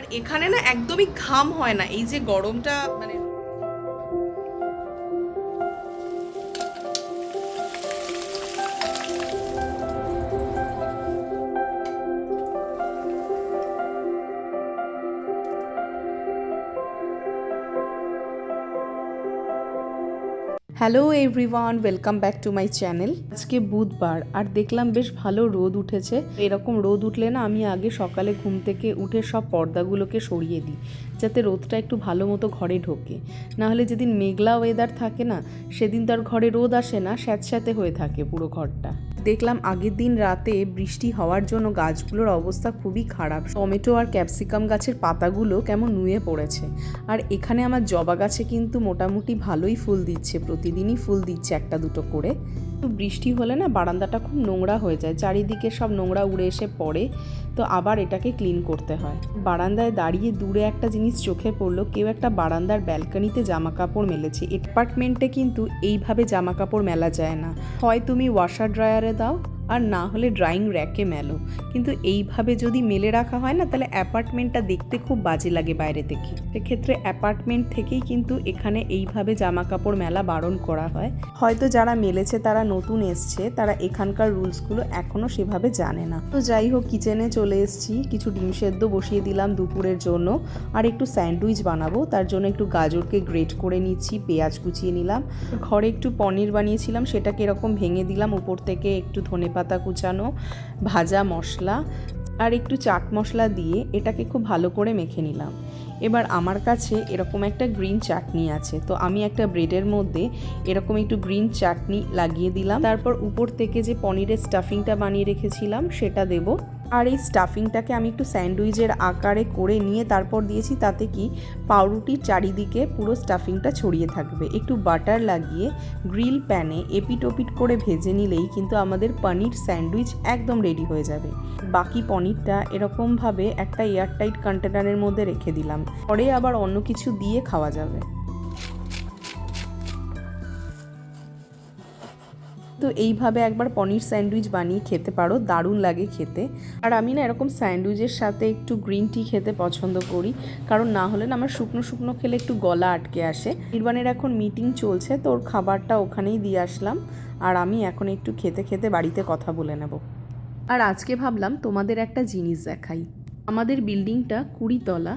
আর এখানে না একদমই ঘাম হয় না। এই যে গরমটা মানে hello everyone welcome back to my channel আজকে বুধবার, আর দেখলাম বেশ ভালো রোদ উঠেছে। এরকম রোদ উঠলে না আমি আগে সকালে ঘুম থেকে উঠে সব পর্দাগুলোকে সরিয়ে দিই, যাতে রোদটা একটু ভালো মতো ঘরে ঢোকে। নাহলে যেদিন মেঘলা ওয়েদার থাকে না, সেদিন তার ঘরে রোদ আসে না, স্যাঁতস্যাঁতে হয়ে থাকে পুরো ঘরটা। দেখলাম আগের দিন রাতে বৃষ্টি হওয়ার জন্য গাছগুলোর অবস্থা খুবই খারাপ। টমেটো আর ক্যাপসিকাম গাছের পাতাগুলো কেমন নুয়ে পড়েছে। আর এখানে আমার জবা গাছে কিন্তু মোটামুটি ভালোই ফুল দিচ্ছে, প্রতিদিনই ফুল দিচ্ছে একটা দুটো করে। বৃষ্টি হলে না বারান্দাটা খুব নোংরা হয়ে যায়। চারিদিকে সব নোংরা উড়ে এসে পড়ে, তো আবার এটাকে ক্লিন করতে হয়। বারান্দায় দাঁড়িয়ে দূরে একটা জিনিস চোখে পড়ল, কেউ একটা বারান্দার ব্যালকানিতে জামা কাপড় মেলেছে। অ্যাপার্টমেন্টে কিন্তু এইভাবে জামা কাপড় মেলা যায় না। হয় তুমি ওয়াশার ড্রায়ারে দাও আর না হলে ড্রাইং র্যাকে মেলো। কিন্তু এইভাবে যদি মেলে রাখা হয় না, তাহলে অ্যাপার্টমেন্টটা দেখতে খুব বাজে লাগে বাইরে থেকে। সেক্ষেত্রে অ্যাপার্টমেন্ট থেকেই কিন্তু এখানে এইভাবে জামা কাপড় মেলা বারণ করা হয়। হয়তো যারা মেলেছে, তারা নতুন এসছে, তারা এখানকার রুলসগুলো এখনও সেভাবে জানে না। তো যাই হোক কিচেনে চলে এসেছি। কিছু ডিম সেদ্ধ বসিয়ে দিলাম দুপুরের জন্য। আর একটু স্যান্ডউইচ বানাবো। তার জন্য একটু গাজরকে গ্রেট করে নিচ্ছি, পেঁয়াজ কুচিয়ে নিলাম। ঘরে একটু পনির বানিয়েছিলাম, সেটাকে এরকম ভেঙে দিলাম। উপর থেকে একটু ধনে পাতা কুচানো, ভাজা মশলা আর একটু চাট মশলা দিয়ে এটাকে খুব ভালো করে মেখে নিলাম। এবার আমার কাছে এরকম একটা গ্রিন চাটনি আছে, তো আমি একটা ব্রেডের মধ্যে এরকম একটু গ্রিন চাটনি লাগিয়ে দিলাম। তারপর উপর থেকে যে পনিরের স্টাফিংটা বানিয়ে রেখেছিলাম, সেটা দেব। আর এই স্টাফিংটাকে আমি একটু স্যান্ডউইচের আকারে করে নিয়ে তারপর দিয়েছি, তাতে কি পাউরুটির চারিদিকে পুরো স্টাফিংটা ছড়িয়ে থাকবে। একটু বাটার লাগিয়ে গ্রিল প্যানে এপিট ওপিট করে ভেজে নিলেই কিন্তু আমাদের পনির স্যান্ডউইচ একদম রেডি হয়ে যাবে। বাকি পনিরটা এরকমভাবে একটা এয়ারটাইট কন্টেনারের মধ্যে রেখে দিলাম। পরে আবার অন্য কিছু দিয়ে খাওয়া যাবে। তো এইভাবে একবার পনির স্যান্ডউইচ বানিয়ে খেতে পারো, দারুণ লাগে খেতে। আর আমি না এরকম স্যান্ডউইচের সাথে একটু গ্রিন টি খেতে পছন্দ করি, কারণ না হলে না আমার শুকনো শুকনো খেলে একটু গলা আটকে আসে। নির্বাণের এখন মিটিং চলছে, তো ওর খাবারটা ওখানেই দিয়ে আসলাম। আর আমি এখন একটু খেতে খেতে বাড়িতে কথা বলে নেব। আর আজকে ভাবলাম তোমাদের একটা জিনিস দেখাই। আমাদের বিল্ডিংটা কুড়িতলা,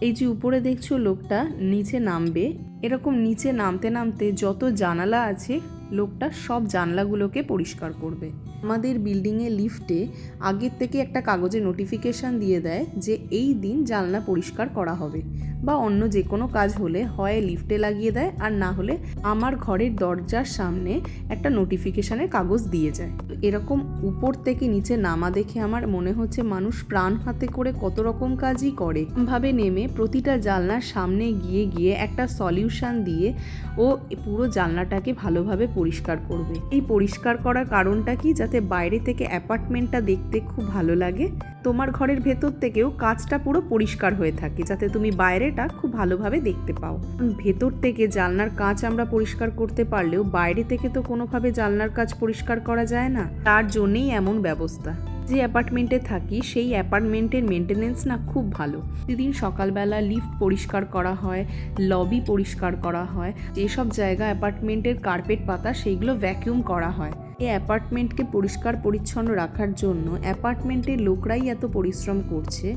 এই যে উপরে দেখছ লোকটা, নিচে নামবে। এরকম নিচে নামতে নামতে যত জানালা আছে, লোকটা সব জানলাগুলোকে পরিষ্কার করবে। আমাদের বিল্ডিংয়ে লিফটে আগের থেকে একটা কাগজে নোটিফিকেশান দিয়ে দেয় যে এই দিন জানলা পরিষ্কার করা হবে বা অন্য যে কোনো কাজ হলে হয় লিফটে লাগিয়ে দেয় আর না হলে আমার ঘরের দরজার সামনে একটা নোটিফিকেশানের কাগজ দিয়ে যায়। এরকম উপর থেকে নিচে নামা দেখে আমার মনে হচ্ছে মানুষ প্রাণ হাতে করে কত রকম কাজই করে। ভাবে নেমে প্রতিটা জানলার সামনে গিয়ে গিয়ে একটা সলিউশন দিয়ে ও পুরো জানলাটাকে ভালোভাবে পরিষ্কার করবে। এই পরিষ্কার করার কারণটা কি? যাতে বাইরে থেকে অ্যাপার্টমেন্টটা দেখতে খুব ভালো লাগে। তোমার ঘরের ভেতর থেকেও কাজটা পুরো পরিষ্কার হয়ে থাকে, যাতে তুমি বাইরেটা খুব ভালোভাবে দেখতে পাও। ভেতর থেকে জানলার কাঁচ আমরা পরিষ্কার করতে পারলেও বাইরে থেকে তো কোনোভাবে জানলার কাজ পরিষ্কার করা যায় না। তার জন্যেই এমন ব্যবস্থা। যে অ্যাপার্টমেন্টে থাকি, সেই অ্যাপার্টমেন্টের মেনটেনেন্স না খুব ভালো। প্রতিদিন সকালবেলা লিফট পরিষ্কার করা হয়, লবি পরিষ্কার করা হয়, যেসব জায়গা অ্যাপার্টমেন্টের কার্পেট পাতা, সেইগুলো ভ্যাকিউম করা হয়। এই অ্যাপার্টমেন্টকে পরিষ্কার পরিচ্ছন্ন রাখার জন্য অ্যাপার্টমেন্টের লোকরাই এত পরিশ্রম করছে।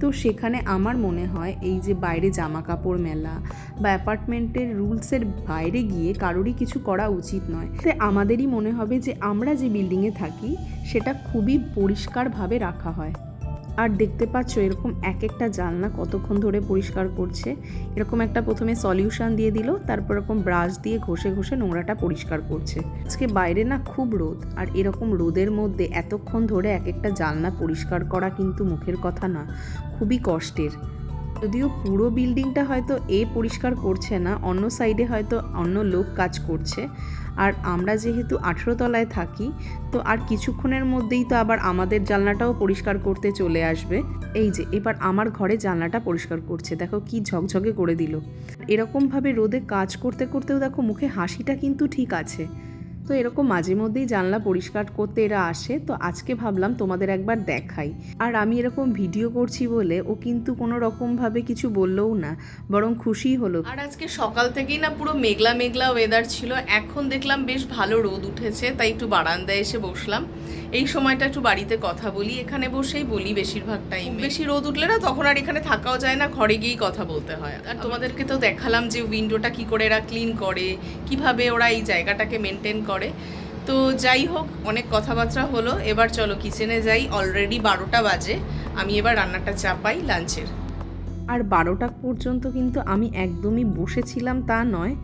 তো সেখানে আমার মনে হয় এই যে বাইরে জামা কাপড় মেলা বা অ্যাপার্টমেন্টের রুলসের বাইরে গিয়ে কারোরই কিছু করা উচিত নয়। আমাদেরই মনে হবে যে আমরা যে বিল্ডিংয়ে থাকি, সেটা খুবই পরিষ্কারভাবে রাখা হয়। আর দেখতে পাচ্ছ এরকম এক একটা জানলা কতক্ষণ ধরে পরিষ্কার করছে। এরকম একটা প্রথমে সলিউশন দিয়ে দিল, তারপর এরকম ব্রাশ দিয়ে ঘষে ঘষে নোংরাটা পরিষ্কার করছে। আজকে বাইরে না খুব রোদ, আর এরকম রোদের মধ্যে এতক্ষণ ধরে এক একটা জানলা পরিষ্কার করা কিন্তু মুখের কথা না, খুবই কষ্টের। যদিও পুরো বিল্ডিংটা হয়তো এ পরিষ্কার করছে না, অন্য সাইডে হয়তো অন্য লোক কাজ করছে। আর আমরা যেহেতু আঠেরো তলায় থাকি, তো আর কিছুক্ষণের মধ্যেই তো আবার আমাদের জানলাটাও পরিষ্কার করতে চলে আসবে। এই যে, এবার আমার ঘরে জানলাটা পরিষ্কার করছে, দেখো কি ঝকঝকে করে দিল। এরকমভাবে রোদে কাজ করতে করতেও দেখো মুখে হাসিটা কিন্তু ঠিক আছে। তো এরকম মাঝে মধ্যেই জানলা পরিষ্কার করতে এরা আসে, তো আজকে ভাবলাম তোমাদের একবার দেখাই। আর আমি এরকম ভিডিও করছি বলে ও কিন্তু কোনো রকমভাবে কিছু বললেও না, বরং খুশি হলো। আর আজকে সকাল থেকেই না পুরো মেঘলা মেঘলা ওয়েদার ছিল, এখন দেখলাম বেশ ভালো রোদ উঠেছে, তাই একটু বারান্দায় এসে বসলাম। এই সময়টা একটু বাড়িতে কথা বলি, এখানে বসেই বলি বেশিরভাগ টাইম বেশি রোদ উঠলে না তখন আর এখানে থাকাও যায় না, ঘরে গিয়েই কথা বলতে হয়। আর তোমাদেরকে তো দেখালাম যে উইন্ডোটা কি করে এরা ক্লিন করে, কীভাবে ওরা এই জায়গাটাকে মেনটেন করে। তো যাই হোক, অনেক কথাবার্তা হলো। এবার চলো কিচেনে যাই। অলরেডি বারোটা বাজে। আমি এবার রান্নাটা চাপাই লাঞ্চের আর বারোটা পর্যন্ত কিন্তু আমি একদমই বসেছিলাম তা নয়।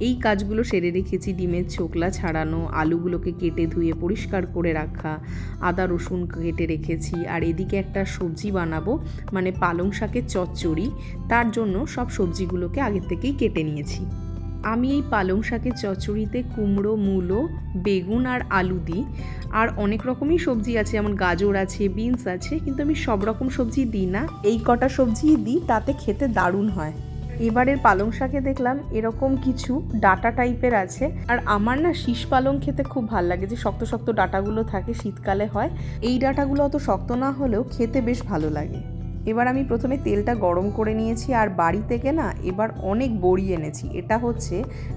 এই কাজগুলো সেরে রেখেছি ডিমের ছোকলা ছাড়ানো, আলুগুলোকে কেটে ধুয়ে পরিষ্কার করে রাখা, আদা রসুন কেটে রেখেছি, আর এদিকে একটা সবজি বানাবো মানে পালং শাকের চচ্চড়ি। তার জন্য সব সবজিগুলোকে আগের থেকেই কেটে নিয়েছি। আমি এই পালং শাকের চচ্চড়িতে কুমড়ো, মূলো, বেগুন আর আলু দিই। আর অনেক রকমই সবজি আছে, যেমন গাজর আছে, বিনস আছে, কিন্তু আমি সব রকম সবজি দিই না। এই কটা সবজিই দিই, তাতে খেতে দারুণ হয়। এবারের পালং শাকে দেখলাম এরকম কিছু ডাটা টাইপের আছে। আর আমার না শীষ পালং খেতে খুব ভালো লাগে, যে শক্ত শক্ত ডাটাগুলো থাকে, শীতকালে হয়। এই ডাটাগুলো অত শক্ত না হলেও খেতে বেশ ভালো লাগে। এবার আমি প্রথমে তেলটা গরম করে নিয়েছি আর বাড়ি থেকে না এবার অনেক বড়ি এনেছি। এটা হচ্ছে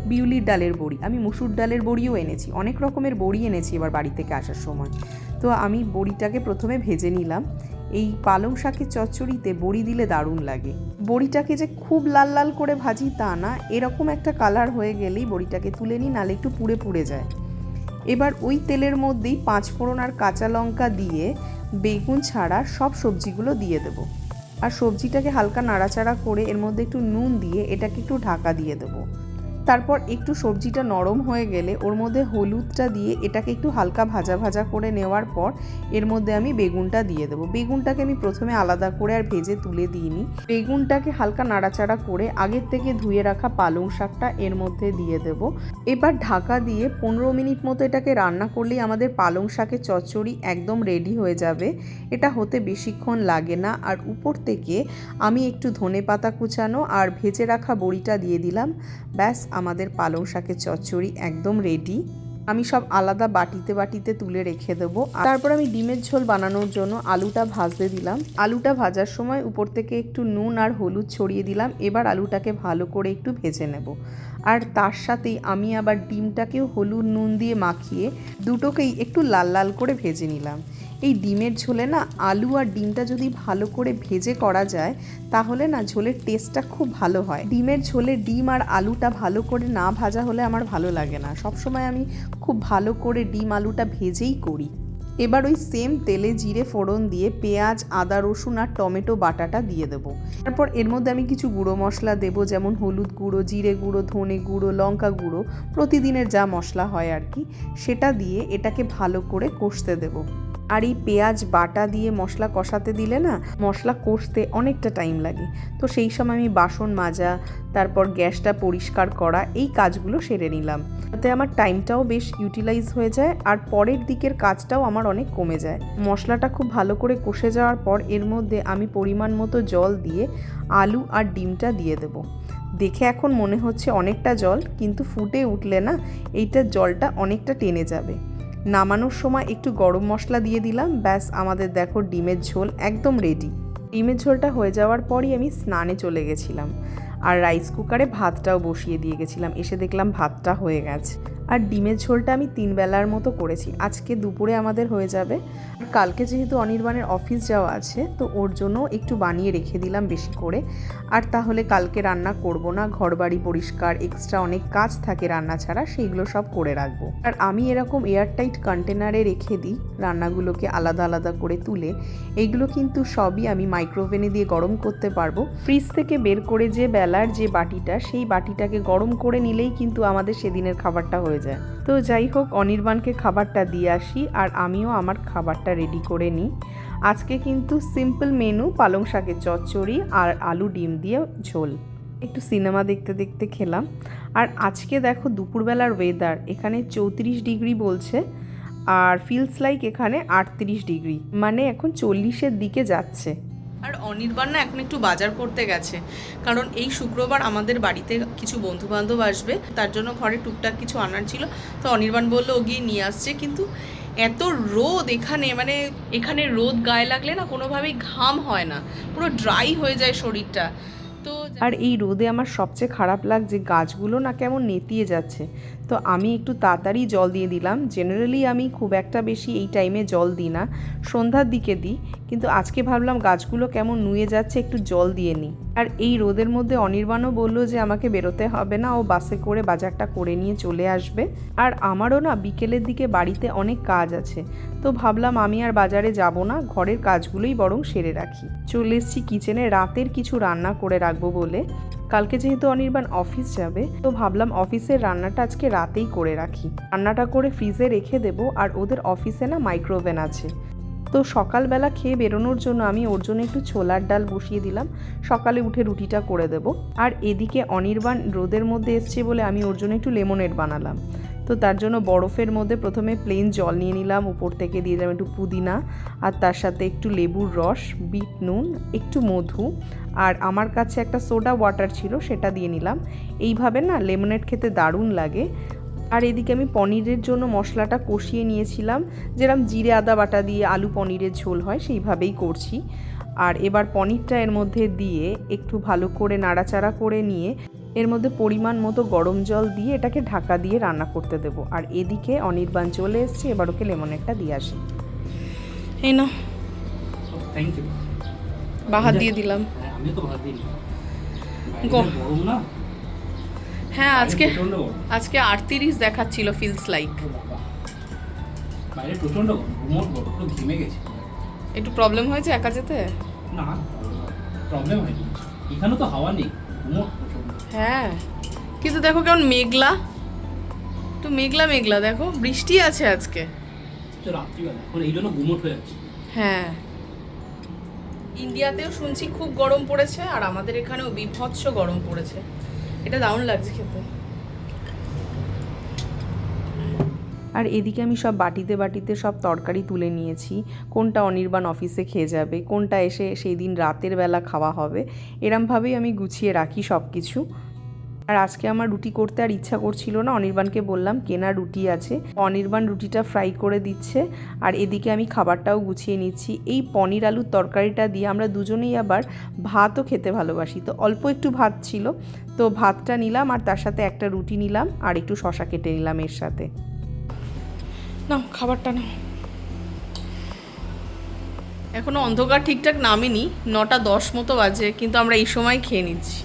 বিউলির ডালের বড়ি। আমি মুসুর ডালের বড়িও এনেছি। অনেক রকমের বড়ি এনেছি এবার বাড়ি থেকে আসার সময়। তো আমি বড়িটাকে প্রথমে ভেজে নিলাম। এই পালং শাকের চচ্চড়িতে বড়ি দিলে দারুণ লাগে। বড়িটাকে যে খুব লাল লাল করে ভাজি তা না, এরকম একটা কালার হয়ে গেলেই বড়িটাকে তুলে নিই, নালে একটু পুড়ে পুড়ে যায়। এবার ওই তেলের মধ্যেই পাঁচ ফোড়ন আর কাঁচা লঙ্কা দিয়ে বেগুন ছাড়া সব সবজিগুলো দিয়ে দেবো। আর সবজিটাকে হালকা নাড়াচাড়া করে এর মধ্যে একটু নুন দিয়ে এটাকে একটু ঢাকা দিয়ে দেবো। তারপর একটু সবজিটা নরম হয়ে গেলে ওর মধ্যে হলুদটা দিয়ে এটাকে একটু হালকা ভাজা ভাজা করে নেওয়ার পর এর মধ্যে আমি বেগুনটা দিয়ে দেবো। বেগুনটাকে আমি প্রথমে আলাদা করে আর ভেজে তুলে দিইনি। বেগুনটাকে হালকা নাড়াচাড়া করে আগের থেকে ধুয়ে রাখা পালং শাকটা এর মধ্যে দিয়ে দেবো। এবার ঢাকা দিয়ে পনেরো মিনিট মতো এটাকে রান্না করলেই আমাদের পালং শাকের চচ্চড়ি একদম রেডি হয়ে যাবে। এটা হতে বেশিক্ষণ লাগে না। আর উপর থেকে আমি একটু ধনে পাতা কুচানো আর ভেজে রাখা বড়িটা দিয়ে দিলাম। ব্যাস আমাদের পালং শাকের চচ্চড়ি একদম রেডি আমি সব আলাদা বাটিতে বাটিতে তুলে রেখে দেবো। তারপর আমি ডিমের ঝোল বানানোর জন্য আলুটা ভাজতে দিলাম। আলুটা ভাজার সময় উপর থেকে একটু নুন আর হলুদ ছড়িয়ে দিলাম। এবার আলুটাকে ভালো করে একটু ভেজে নেব। আর তার সাথেই আমি আবার ডিমটাকেও হলুদ নুন দিয়ে মাখিয়ে দুটোকেই একটু লাল লাল করে ভেজে নিলাম। এই ডিমের ঝোলে না আলু আর ডিমটা যদি ভালো করে ভেজে করা যায়, তাহলে না ঝোলের টেস্টটা খুব ভালো হয়। ডিমের ঝোলে ডিম আর আলুটা ভালো করে না ভাজা হলে আমার ভালো লাগে না। সবসময় আমি খুব ভালো করে ডিম আলুটা ভেজেই করি। এবার ওই সেম তেলে জিরে ফোড়ন দিয়ে পেঁয়াজ, আদা, রসুন আর টমেটো বাটাটা দিয়ে দেবো। তারপর এর মধ্যে আমি কিছু গুঁড়ো মশলা দেবো, যেমন হলুদ গুঁড়ো, জিরে গুঁড়ো, ধনে গুঁড়ো, লঙ্কা গুঁড়ো, প্রতিদিনের যা মশলা হয় আর কি, সেটা দিয়ে এটাকে ভালো করে কষতে দেবো। আর এই পেঁয়াজ বাটা দিয়ে মশলা কষাতে দিলে না মশলা কষতে অনেকটা টাইম লাগে। তো সেই সময় আমি বাসন মাজা, তারপর গ্যাসটা পরিষ্কার করা, এই কাজগুলো সেরে নিলাম। তাতে আমার টাইমটাও বেশ ইউটিলাইজ হয়ে যায় আর পরের দিকের কাজটাও আমার অনেক কমে যায়। মশলাটা খুব ভালো করে কষে যাওয়ার পর এর মধ্যে আমি পরিমাণ মতো জল দিয়ে আলু আর ডিমটা দিয়ে দেবো। দেখে এখন মনে হচ্ছে অনেকটা জল, কিন্তু ফুটে উঠলে না এইটার জলটা অনেকটা টেনে যাবে। নামানোর সময় একটু গরম মশলা দিয়ে দিলাম। ব্যাস, আমাদের দেখো ডিমের ঝোল একদম রেডি ডিমের ঝোলটা হয়ে যাওয়ার পরই আমি স্নানে চলে গেছিলাম। আর রাইস কুকারে ভাতটাও বসিয়ে দিয়ে গেছিলাম। এসে দেখলাম ভাতটা হয়ে গেছে। আর ডিমের ঝোলটা আমি তিন বেলার মতো করেছি। আজকে দুপুরে আমাদের হয়ে যাবে। আর কালকে যেহেতু অনির্বাণের অফিস যাওয়া আছে, তো ওর জন্য একটু বানিয়ে রেখে দিলাম বেশি করে। আর তাহলে কালকে রান্না করব না, ঘরবাড়ি পরিষ্কার এক্সট্রা অনেক কাজ থাকে রান্না ছাড়া, সেইগুলো সব করে রাখব। আর আমি এরকম এয়ারটাইট কন্টেনারে রেখে দিই রান্নাগুলোকে আলাদা আলাদা করে তুলে। এইগুলো কিন্তু সবই আমি মাইক্রোওভেনে দিয়ে গরম করতে পারব। ফ্রিজ থেকে বের করে যে বেলার যে বাটিটা, সেই বাটিটাকে গরম করে নিলেই কিন্তু আমাদের সেদিনের খাবারটা হয়ে যায়। তো যাই হোক, অনির্বাণকে খাবারটা দিয়ে আসি আর আমিও আমার খাবারটা রেডি করে নিই। আজকে কিন্তু সিম্পল মেনু পালং শাকের চচ্চড়ি আর আলু ডিম দিয়ে ঝোল। একটু সিনেমা দেখতে দেখতে খেলাম। আর আজকে দেখো দুপুরবেলার ওয়েদার এখানে চৌত্রিশ ডিগ্রি বলছে আর ফিলস লাইক এখানে আটত্রিশ ডিগ্রি। মানে এখন চল্লিশের দিকে যাচ্ছে। আর অনির্বাণ না এখন একটু বাজার করতে গেছে। কারণ এই শুক্রবার আমাদের বাড়িতে কিছু বন্ধু বান্ধব আসবে, তার জন্য ঘরে টুকটাক কিছু আনার ছিল। তো অনির্বাণ বলল, ও গিয়ে নিয়ে আসছে। কিন্তু এত রোদ এখানে মানে এখানে রোদ গায়ে লাগলে না কোনোভাবেই ঘাম হয় না। পুরো ড্রাই হয়ে যায় শরীরটা। আর এই রোদে আমার সবচেয়ে খারাপ লাগছে গাছগুলো না কেমন নেতিয়ে যাচ্ছে। তো আমি একটু তাড়াতাড়ি জল দিয়ে দিলাম। জেনারেলি আমি খুব একটা বেশি এই টাইমে জল দিই না। সন্ধ্যার দিকে দিই। কিন্তু আজকে ভাবলাম গাছগুলো কেমন নুয়ে যাচ্ছে একটু জল দিয়ে নিই। আর এই রোদের মধ্যে অনির্বাণও বলল যে আমাকে বেরোতে হবে না, ও বাসে করে বাজারটা করে নিয়ে চলে আসবে। আর আমারও না বিকেলের দিকে বাড়িতে অনেক কাজ আছে। তো ভাবলাম আমি আর বাজারে যাব না, ঘরের কাজগুলোই বরং সেরে রাখি। চলে এসেছি কিচেনে, রাতের কিছু রান্না করে রাখব বলে। কালকে যেহেতু অনির্বাণ অফিস যাবে, তো ভাবলাম অফিসের রান্নাটা আজকে রাতেই করে রাখি। রান্নাটা করে ফ্রিজে রেখে দেবো, আর ওদের অফিসে না মাইক্রোওভেন আছে। তো সকালবেলা খেয়ে বেরোনোর জন্য আমি ওর জন্য একটু ছোলার ডাল বসিয়ে দিলাম। সকালে উঠে রুটিটা করে দেব। আর এদিকে অনির্বাণ রোদের মধ্যে এসছে বলে আমি ওর জন্য একটু লেমনেড বানালাম। তো তার জন্য বরফের মধ্যে প্রথমে প্লেন জল নিয়ে নিলাম, উপর থেকে দিয়ে দিলাম একটু পুদিনা, আর তার সাথে একটু লেবুর রস, বিট নুন, একটু মধু, আর আমার কাছে একটা সোডা ওয়াটার ছিল সেটা দিয়ে নিলাম। এইভাবে না লেমনেড খেতে দারুণ লাগে। আর এদিকে আমি পনিরের জন্য মশলাটা কষিয়ে নিয়েছিলাম। যেরকম জিরে আদা বাটা দিয়ে আলু পনিরের ঝোল হয় সেইভাবেই করছি। আর এবার পনিরটা এর মধ্যে দিয়ে একটু ভালো করে নাড়াচাড়া করে নিয়ে এর মধ্যে পরিমাণ মতো গরম জল দিয়ে এটাকে ঢাকা দিয়ে রান্না করতে দেব। আর এদিকে অনির্বাণ চলে এসছে এবার ওকে লেমনেরটা দিয়ে আসি। এই না থ্যাংক ইউ বাহার দিয়ে দিলাম। হ্যাঁ আমি তো ভাত দিই গরম না? হ্যাঁ আজকে আজকে আটত্রিশ দেখাচ্ছিল ফিলস লাইক বাইরে প্রচণ্ড গরম পুরো ঘেমে গেছে। একটু প্রবলেম হয়েছে একা যেতে? না প্রবলেম হয়নি। এখানে তো হাওয়া নেই হ্যাঁ। কিন্তু দেখো কেমন মেঘলা। একটু মেঘলা মেঘলা দেখো বৃষ্টি আছে আজকে। এই জন্য হয়ে যাচ্ছে। হ্যাঁ। ইন্ডিয়াতেও শুনছি খুব গরম পড়েছে আর আমাদের এখানেও বিভৎস গরম পড়েছে। এটা দারুণ লাগছে খেতে। আর এদিকে আমি সব বাটিতে বাটিতে সব তরকারি তুলে নিয়েছি। কোনটা অনির্বাণ অফিসে খেয়ে যাবে, কোনটা এসে সেই দিন রাতের বেলা খাওয়া হবে, এরমভাবেই আমি গুছিয়ে রাখি সব কিছু আর আজকে আমার রুটি করতে আর ইচ্ছা করছিল না, অনির্বাণকে বললাম, কেনা রুটি আছে। অনির্বাণ রুটিটা ফ্রাই করে দিচ্ছে, আর এদিকে আমি খাবারটাও গুছিয়ে নিচ্ছি। এই পনির আলুর তরকারিটা দিয়ে আমরা দুজনেই আবার ভাতও খেতে ভালোবাসি। তো অল্প একটু ভাত ছিল, তো ভাতটা নিলাম, আর তার সাথে একটা রুটি নিলাম, আর একটু শশা কেটে নিলাম এর সাথে। নাও, খাবারটা নাও। এখনও অন্ধকার ঠিকঠাক নামেনি, নটা দশ মতো বাজে, কিন্তু আমরা এই সময় খেয়ে নিচ্ছি।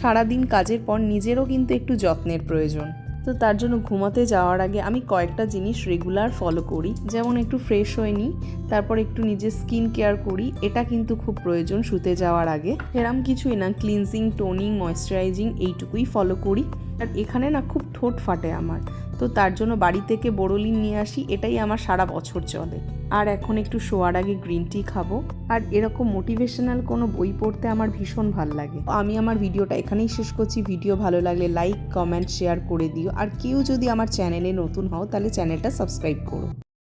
সারাদিন কাজের পর নিজেরও কিন্তু একটু যত্নের প্রয়োজন। তো তার জন্য ঘুমাতে যাওয়ার আগে আমি কয়েকটা জিনিস রেগুলার ফলো করি। যেমন একটু ফ্রেশ হয়ে নিই, তারপর একটু নিজের স্কিন কেয়ার করি, এটা কিন্তু খুব প্রয়োজন শুতে যাওয়ার আগে। এরম কিছুই না ক্লিনজিং টোনিং ময়শ্চারাইজিং এইটুকুই ফলো করি। আর এখানে না খুব ঠোঁট ফাটে আমার। তো তার জন্য বাড়ি থেকে বোরোলিন নিয়ে আসি, এটাই আমার সারা বছর চলে। আর এখন একটু শোয়ার আগে গ্রিন টি খাব। আর এরকম মোটিভেশনাল কোনো বই পড়তে আমার ভীষণ ভালো লাগে। আমি আমার ভিডিওটা এখানেই শেষ করছি। ভিডিও ভালো লাগলে লাইক কমেন্ট শেয়ার করে দিও। আর কেউ যদি আমার চ্যানেলে নতুন হও, তাহলে চ্যানেলটা সাবস্ক্রাইব করো।